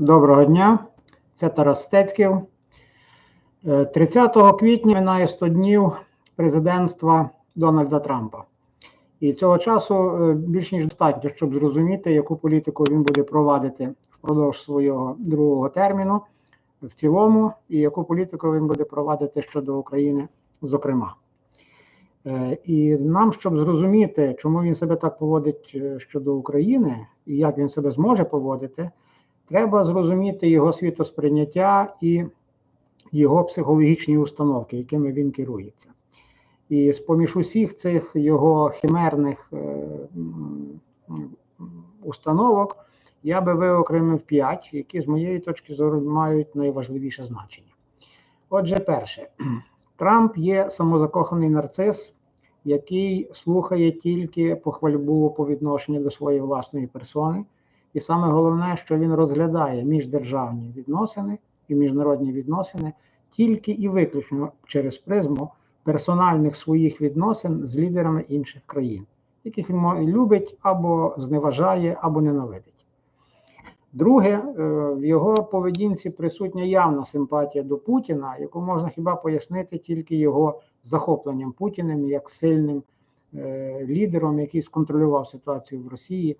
Доброго дня, це Тарас Стецьків. Е, 30 квітня минає 100 днів президентства Дональда Трампа. І цього часу е, більш ніж достатньо, щоб зрозуміти, яку політику він буде провадити впродовж свого другого терміну в цілому, і яку політику він буде провадити щодо України, зокрема. Е, І нам, щоб зрозуміти, чому він себе так поводить е, щодо України і як він себе зможе поводити, треба зрозуміти його світосприйняття і його психологічні установки, якими він керується. І з поміж усіх цих його химерних е, установок я би виокремив п'ять, які, з моєї точки зору, мають найважливіше значення. Отже, перше, Трамп є самозакоханий нарцис, який слухає тільки похвальбу по відношенню до своєї власної персони. І саме головне, що він розглядає міждержавні відносини і міжнародні відносини тільки і виключно через призму персональних своїх відносин з лідерами інших країн, яких він любить або зневажає, або ненавидить. Друге, е, в його поведінці присутня явна симпатія до Путіна, яку можна хіба пояснити тільки його захопленням Путіним як сильним е, лідером, який сконтролював ситуацію в Росії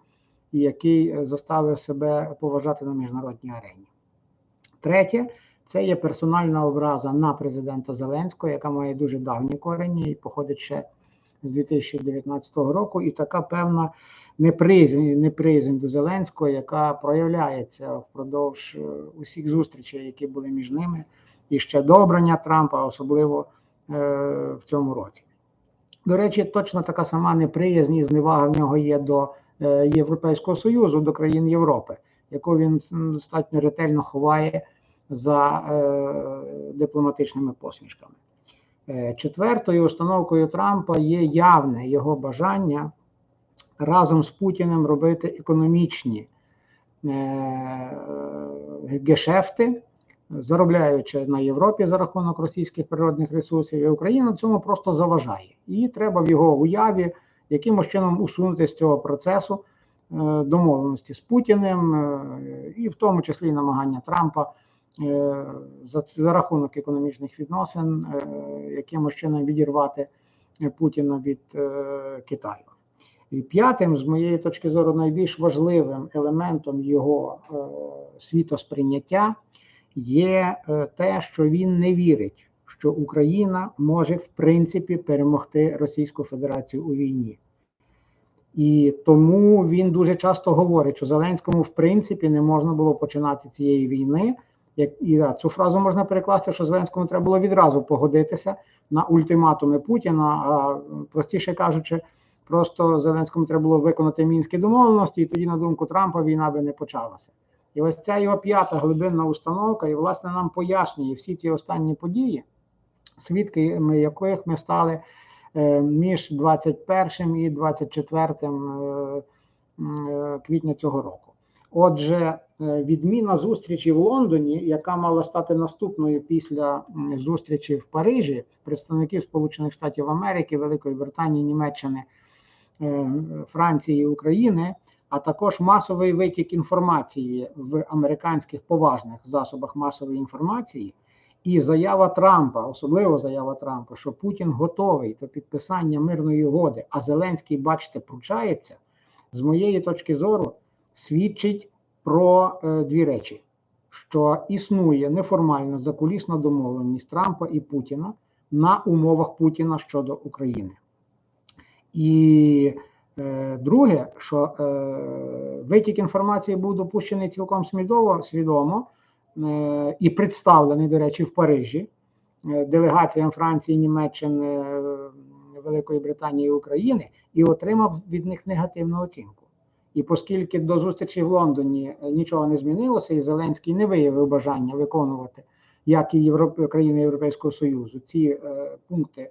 і який е, заставив себе поважати на міжнародній арені. Третє, це є персональна образа на президента Зеленського, яка має дуже давні корені і походить ще з 2019 року, і така певна неприязнь, неприязнь до Зеленського, яка проявляється впродовж е, усіх зустрічей, які були між ними, і ще до обрання Трампа, особливо е, в цьому році. До речі, точно така сама неприязнь і зневага в нього є до Європейського Союзу, до країн Європи, яку він достатньо ретельно ховає за е, дипломатичними посмішками. Е, Четвертою установкою Трампа є явне його бажання разом з Путіним робити економічні е, гешефти, заробляючи на Європі за рахунок російських природних ресурсів, і Україна цьому просто заважає. І треба в його уяві якимось чином усунути з цього процесу е, домовленості з Путіним, е, і в тому числі намагання Трампа е, за, за рахунок економічних відносин, якимось чином відірвати Путіна від Китаю. І п'ятим, з моєї точки зору, найбільш важливим елементом його е, світосприйняття є те, що він не вірить, що Україна може в принципі перемогти Російську Федерацію у війні. І тому він дуже часто говорить, що Зеленському в принципі не можна було починати цієї війни. Як і да, цю фразу можна перекласти, що Зеленському треба було відразу погодитися на ультиматуми Путіна. А простіше кажучи, просто Зеленському треба було виконати мінські домовленості, і тоді, на думку Трампа, війна би не почалася. І ось ця його п'ята глибинна установка, і власне нам пояснює всі ці останні події, свідками яких ми стали е, між 21 і 24 е, е, квітня цього року. Отже, відміна зустрічі в Лондоні, яка мала стати наступною після зустрічі в Парижі, представників Сполучених Штатів Америки, Великої Британії, Німеччини, Франції і України, а також масовий витік інформації в американських поважних засобах масової інформації, і заява Трампа, особливо заява Трампа, що Путін готовий до підписання мирної угоди, а Зеленський, бачите, пручається, з моєї точки зору, свідчить про е, дві речі: що існує неформальна закулісна домовленість Трампа і Путіна на умовах Путіна щодо України. І е, друге, що е, витік інформації був допущений цілком свідомо, свідомо і представлений, до речі, в Парижі е, делегаціям Франції, Німеччини, е, Великої Британії і України, і отримав від них негативну оцінку. І оскільки до зустрічі в Лондоні е, нічого не змінилося, і Зеленський не виявив бажання виконувати, як і Європ... країни Європейського Союзу, ці е, пункти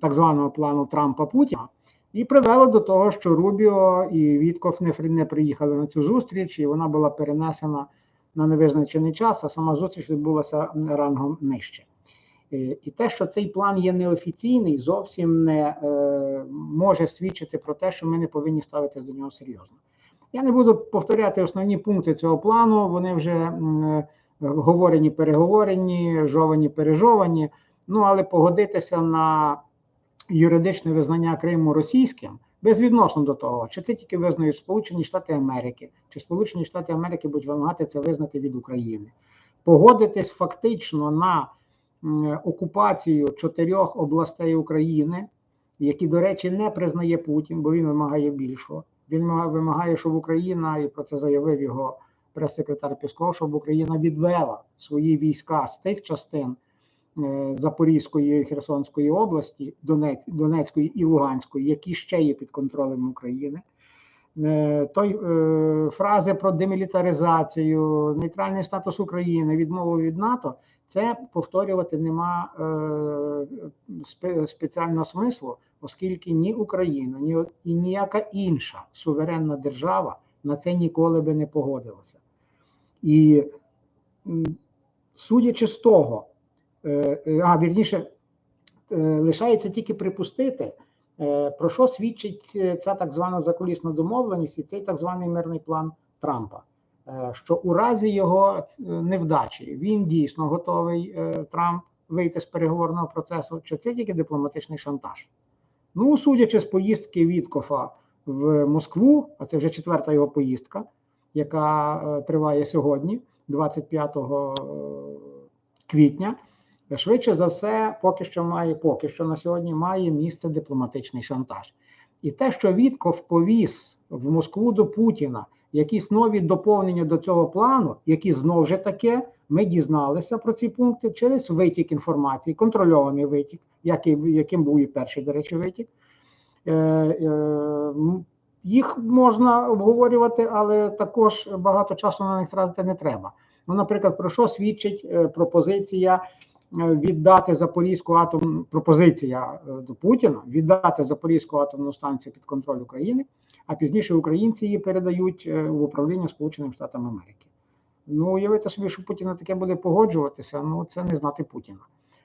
так званого плану Трампа Путіна, і привело до того, що Рубіо і Вітков не, не приїхали на цю зустріч, і вона була перенесена на невизначений час, а сама зустріч відбулася рангом нижче. Е, І те, що цей план є неофіційний, зовсім не е, може свідчити про те, що ми не повинні ставитися до нього серйозно. Я не буду повторяти основні пункти цього плану. Вони вже м, говорені, переговорені, жовані, пережовані. Ну але погодитися на юридичне визнання Криму російським безвідносно до того, чи це тільки визнають Сполучені Штати Америки, чи Сполучені Штати Америки будуть вимагати це визнати від України. Погодитись фактично на окупацію чотирьох областей України, які, до речі, не признає Путін, бо він вимагає більшого. Він вимагає- щоб Україна, і про це заявив його прес-секретар Пісков, щоб Україна відвела свої війська з тих частин Запорізької і Херсонської області, Донецької і Луганської, які ще є під контролем України. Е, Той е, фрази про демілітаризацію, нейтральний статус України, відмову від НАТО, це повторювати нема е, спеціального смислу, оскільки ні Україна, ні і ніяка інша суверенна держава на це ніколи би не погодилася. І судячи з того, е, е, а вірніше, е, лишається тільки припустити, е, про що свідчить ця так звана закулісна домовленість і цей так званий мирний план Трампа. Е, Що у разі його е, невдачі він дійсно готовий е, Трамп вийти з переговорного процесу, чи це тільки дипломатичний шантаж? Ну, судячи з поїздки Віткофа в Москву, а це вже четверта його поїздка, яка е, триває сьогодні, 25 квітня. Швидше за все, поки що має, поки що на сьогодні має місце дипломатичний шантаж. І те, що Вітков повіз в Москву до Путіна якісь нові доповнення до цього плану, які знову ж таки ми дізналися про ці пункти через витік інформації, контрольований витік, який, яким був і перший, до речі, витік. Е, е, їх можна обговорювати, але також багато часу на них тратити не треба. Ну, наприклад, про що свідчить е, пропозиція віддати Запорізьку атомну пропозиція е, до Путіна віддати Запорізьку атомну станцію під контроль України, а пізніше українці її передають е, в управління Сполученим Штатам Америки. Ну, уявити собі, що Путін на таке буде погоджуватися, ну це не знати Путіна.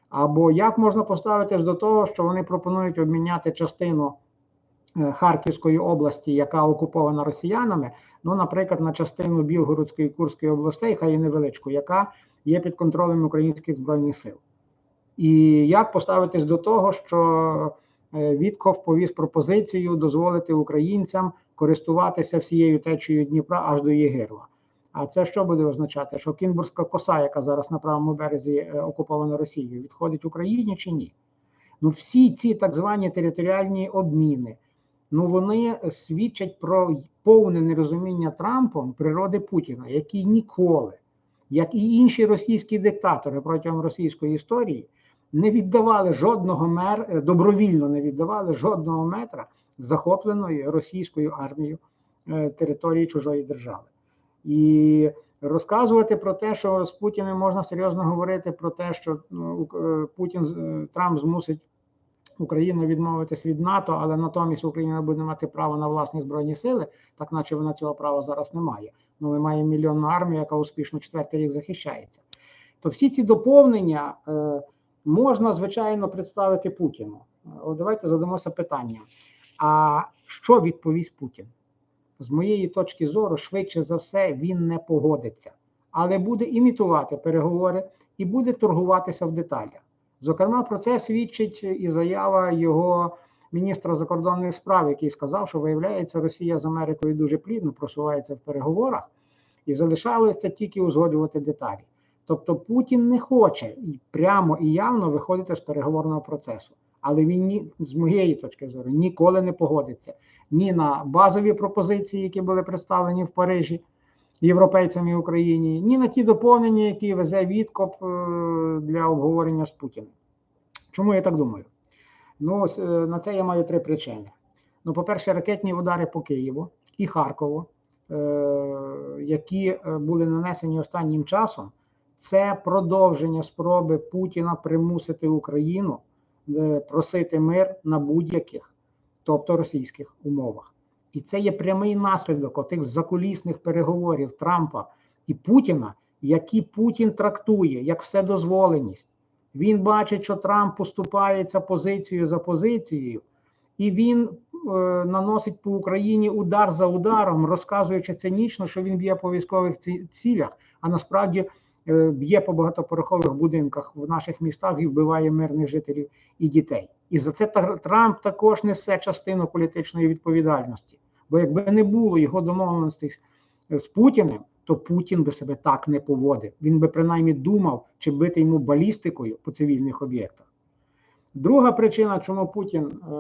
Або як можна поставитись до того, що вони пропонують обміняти частину е, Харківської області, яка окупована росіянами, ну, наприклад, на частину Білгородської Курської областей, хай і невеличку, яка є під контролем українських збройних сил. І як поставитись до того, що е, Вітков повіз пропозицію дозволити українцям користуватися всією течією Дніпра аж до Єгирла. А це що буде означати? Що Кінбурзька коса, яка зараз на правому березі е, окупована Росією, відходить Україні чи ні? Ну, всі ці так звані територіальні обміни, ну вони свідчать про повне нерозуміння Трампом природи Путіна, який ніколи, як і інші російські диктатори протягом російської історії, не віддавали жодного мер, е, добровільно не віддавали жодного метра захопленої російською армією е, території чужої держави. І розказувати про те, що з Путіним можна серйозно говорити про те, що ну, е, Путін Трамп змусить Україну відмовитись від НАТО, але натомість Україна буде мати право на власні збройні сили, так наче вона цього права зараз не має. Ну, ми маємо мільйонну армію, яка успішно четвертий рік захищається. То всі ці доповнення е, можна, звичайно, представити Путіну. От давайте задамося питанням: а що відповість Путін? З моєї точки зору, швидше за все, він не погодиться, але буде імітувати переговори і буде торгуватися в деталях. Зокрема, про це свідчить і заява його міністра закордонних справ, який сказав, що виявляється, Росія з Америкою дуже плідно просувається в переговорах, і залишалося тільки узгоджувати деталі. Тобто Путін не хоче прямо і явно виходити з переговорного процесу. Але він ні, з моєї точки зору ніколи не погодиться ні на базові пропозиції, які були представлені в Парижі європейцям і Україні, ні на ті доповнення, які везе Віткоп е, для обговорення з Путіним. Чому я так думаю? Ну, е, на це я маю три причини. Ну, по-перше, ракетні удари по Києву і Харкову, е, які були нанесені останнім часом, це продовження спроби Путіна примусити Україну просити мир на будь-яких, тобто російських умовах. І це є прямий наслідок отих закулісних переговорів Трампа і Путіна, які Путін трактує як вседозволеність. Він бачить, що Трамп поступається позицією за позицією, і він наносить по Україні удар за ударом, розказуючи цинічно, що він б'є по військових ці- цілях, а насправді е, б'є по багатоповерхових будинках в наших містах і вбиває мирних жителів і дітей. І за це Трамп також несе частину політичної відповідальності. Бо якби не було його домовленостей з- з Путіним, то Путін би себе так не поводив. Він би принаймні думав, чи бити йому балістикою по цивільних об'єктах. Друга причина, чому Путін е,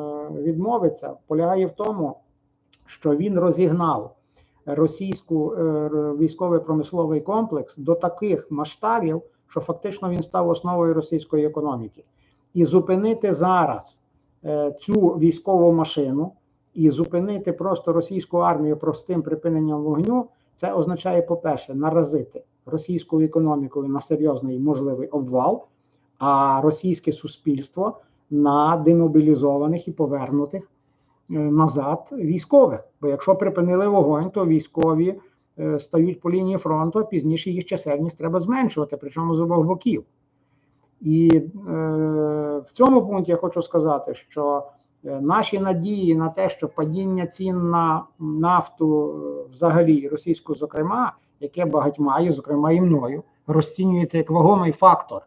відмовиться, полягає в тому, що він розігнав російську е, р- військово-промисловий комплекс до таких масштабів, що фактично він став основою російської економіки. І зупинити зараз е, цю військову машину і зупинити просто російську армію простим припиненням вогню, це означає, по-перше, наразити російську економіку на серйозний можливий обвал, а російське суспільство на демобілізованих і повернутих е, назад військових. Бо якщо припинили вогонь, то військові е, стають по лінії фронту, а пізніше їх чисельність треба зменшувати, причому з обох боків. І е, в цьому пункті я хочу сказати, що наші надії на те, що падіння цін на нафту е, взагалі російську, зокрема, яке багатьма, і зокрема і мною, розцінюється як вагомий фактор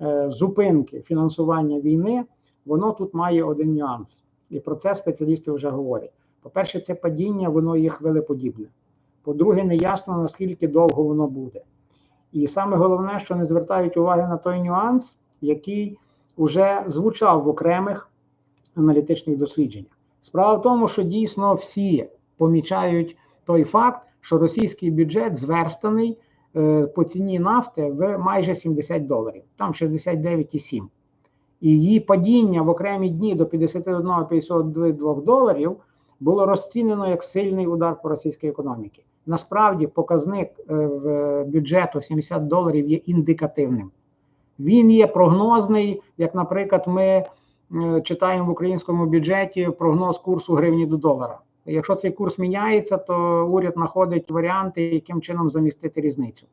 е, зупинки фінансування війни, воно тут має один нюанс. І про це спеціалісти вже говорять. По-перше, це падіння, воно є хвилеподібне. По-друге, неясно, наскільки довго воно буде. І саме головне, що не звертають уваги на той нюанс, який вже звучав в окремих аналітичних дослідженнях. Справа в тому, що дійсно всі помічають той факт, що російський бюджет зверстаний е, по ціні нафти в майже 70 доларів, там 69,7. І її падіння в окремі дні до 51-52 доларів було розцінено як сильний удар по російській економіці. Насправді показник е, в бюджету 70 доларів є індикативним. Він є прогнозний, як, наприклад, ми читаємо в українському бюджеті прогноз курсу гривні до долара. Якщо цей курс міняється, то уряд знаходить варіанти, яким чином замістити різницю.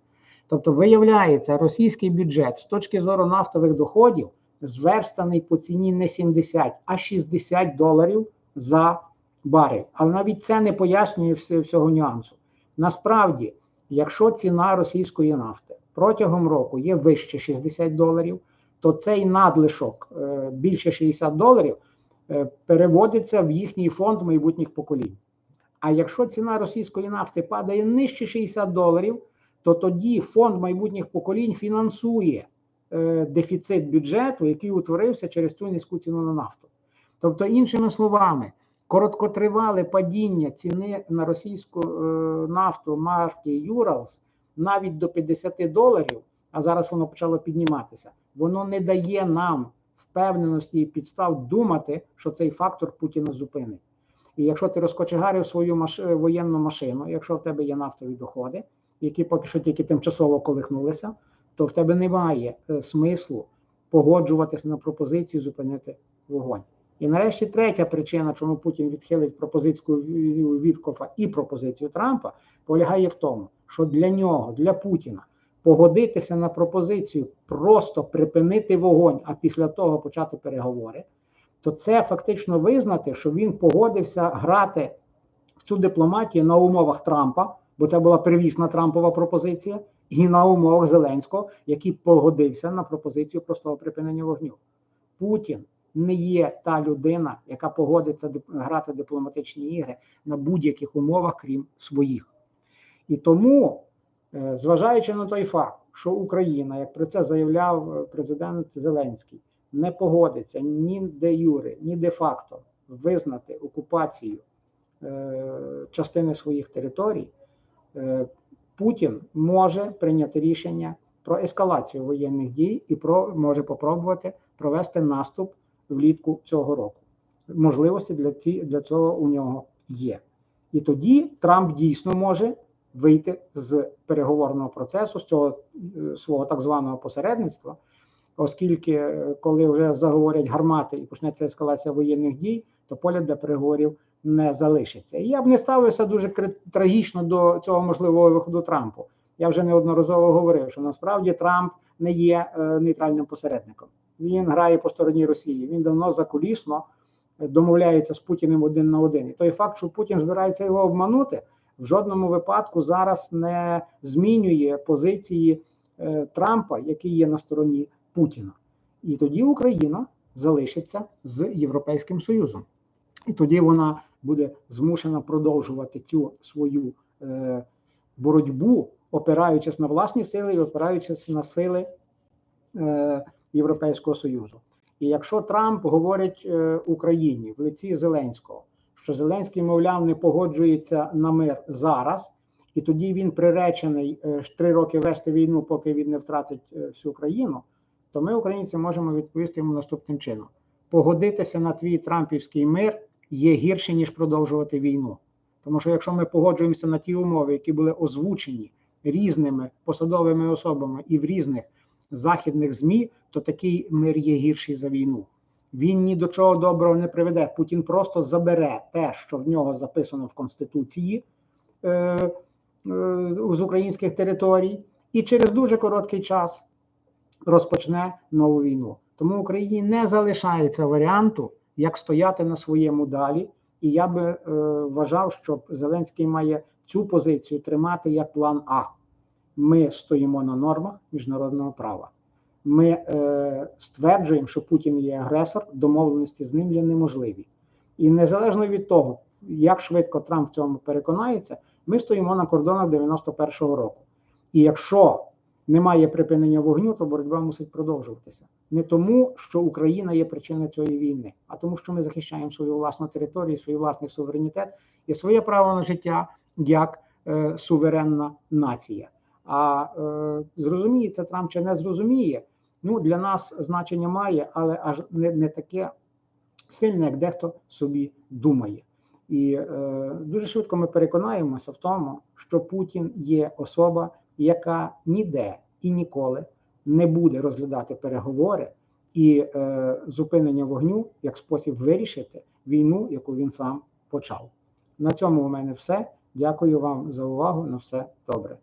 Тобто, виявляється, російський бюджет з точки зору нафтових доходів зверстаний по ціні не 70, а 60 доларів за барель. Але навіть це не пояснює всього нюансу. Насправді, якщо ціна російської нафти протягом року є вище 60 доларів, то цей надлишок е, більше 60 доларів е, переводиться в їхній фонд майбутніх поколінь. А якщо ціна російської нафти падає нижче 60 доларів, то тоді фонд майбутніх поколінь фінансує е, дефіцит бюджету, який утворився через цю низьку ціну на нафту. Тобто, іншими словами, короткотривале падіння ціни на російську нафту марки Юралс навіть до 50 доларів, а зараз воно почало підніматися, воно не дає нам впевненості і підстав думати, що цей фактор Путіна зупинить. І якщо ти розкочегарив свою маш... воєнну машину, якщо в тебе є нафтові доходи, які поки що тільки тимчасово колихнулися, то в тебе немає е, смислу погоджуватися на пропозицію зупинити вогонь. І нарешті третя причина, чому Путін відхилить пропозицію Віткофа і пропозицію Трампа, полягає в тому, що для нього, для Путіна, погодитися на пропозицію просто припинити вогонь, а після того почати переговори, то це фактично визнати, що він погодився грати в цю дипломатію на умовах Трампа, бо це була первісна Трампова пропозиція, і на умовах Зеленського, який погодився на пропозицію простого припинення вогню. Путін не є та людина, яка погодиться грати дипломатичні ігри на будь-яких умовах, крім своїх. І тому, зважаючи на той факт, що Україна, як про це заявляв е, президент Зеленський, не погодиться ні де юре, ні де факто визнати окупацію е, частини своїх територій, е, Путін може прийняти рішення про ескалацію воєнних дій і про може попробувати провести наступ влітку цього року. Можливості для, ці, для цього у нього є. І тоді Трамп дійсно може вийти з переговорного процесу, з цього е, свого так званого посередництва, оскільки е, коли вже заговорять гармати і почнеться ескалація воєнних дій, то поля для переговорів не залишиться. І я б не ставився дуже трагічно до цього можливого виходу Трампу. Я вже неодноразово говорив, що насправді Трамп не є е, нейтральним посередником. Він грає по стороні Росії. Він давно закулісно домовляється з Путіним один на один. І той факт, що Путін збирається його обманути, в жодному випадку зараз не змінює позиції е, Трампа, який є на стороні Путіна. І тоді Україна залишиться з Європейським Союзом. І тоді вона буде змушена продовжувати цю свою е, боротьбу, опираючись на власні сили і опираючись на сили е, Європейського Союзу. І якщо Трамп говорить е, Україні в лиці Зеленського, що Зеленський, мовляв, не погоджується на мир зараз, і тоді він приречений е, три роки вести війну, поки він не втратить е, всю країну, то ми, українці, можемо відповісти йому наступним чином: погодитися на твій Трампівський мир є гірше, ніж продовжувати війну. Тому що якщо ми погоджуємося на ті умови, які були озвучені різними посадовими особами і в різних західних ЗМІ, то такий мир є гірший за війну. Він ні до чого доброго не приведе. Путін просто забере те, що в нього записано в Конституції е, е, з українських територій, і через дуже короткий час розпочне нову війну. Тому Україні не залишається варіанту, як стояти на своєму далі. І я би е, вважав, що Зеленський має цю позицію тримати як план А. Ми стоїмо на нормах міжнародного права. Ми е, стверджуємо, що Путін є агресор, домовленості з ним є неможливі. І незалежно від того, як швидко Трамп в цьому переконається, ми стоїмо на кордонах 91-го року. І якщо немає припинення вогню, то боротьба мусить продовжуватися. Не тому, що Україна є причиною цієї війни, а тому, що ми захищаємо свою власну територію, свій власний суверенітет і своє право на життя як е, суверенна нація. А е, зрозуміє Трамп чи не зрозуміє. Ну для нас значення має, але аж не, не таке сильне, як дехто собі думає. І е, дуже швидко ми переконаємося в тому, що Путін є особа, яка ніде і ніколи не буде розглядати переговори і е, зупинення вогню як спосіб вирішити війну, яку він сам почав. На цьому у мене все. Дякую вам за увагу. На все добре.